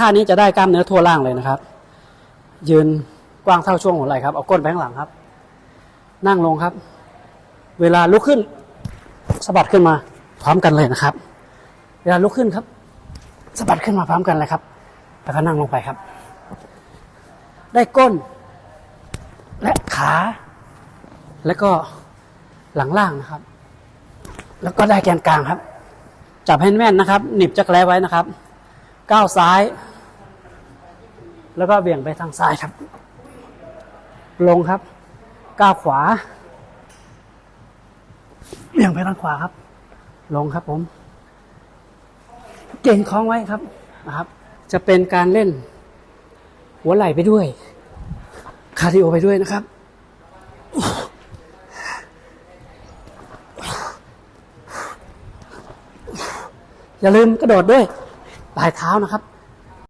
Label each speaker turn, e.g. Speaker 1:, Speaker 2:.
Speaker 1: ท่านี้จะได้กล้ามเนื้อทั่วล่างเลยนะครับ ยืนกว้างเท่าช่วงหัวไหล่ครับ เอาก้นไปข้างหลังครับ นั่งลงครับ เวลาลุกขึ้นสะบัดขึ้นมาพร้อมกันเลยนะครับ เวลาลุกขึ้นครับสะบัดขึ้นมาพร้อมกันเลยครับ แล้วก็นั่งลงไปครับ ได้ก้น และขา แล้วก็หลังล่างนะครับ แล้วก็ได้แกนกลางครับ จับให้แม่นนะครับ หนีบจักรแร้ไว้นะครับ ก้าวซ้าย แล้วก็เบี่ยงไปทางซ้ายครับ ลงครับก้าวขวา เบี่ยงไปทางขวาครับ ลงครับผม เก่งคล้องไว้ครับนะครับ จะเป็นการเล่น หัวไหล่ไปด้วย คาร์ดิโอไปด้วยนะครับอย่าลืมกระโดดด้วยปลายเท้านะครับ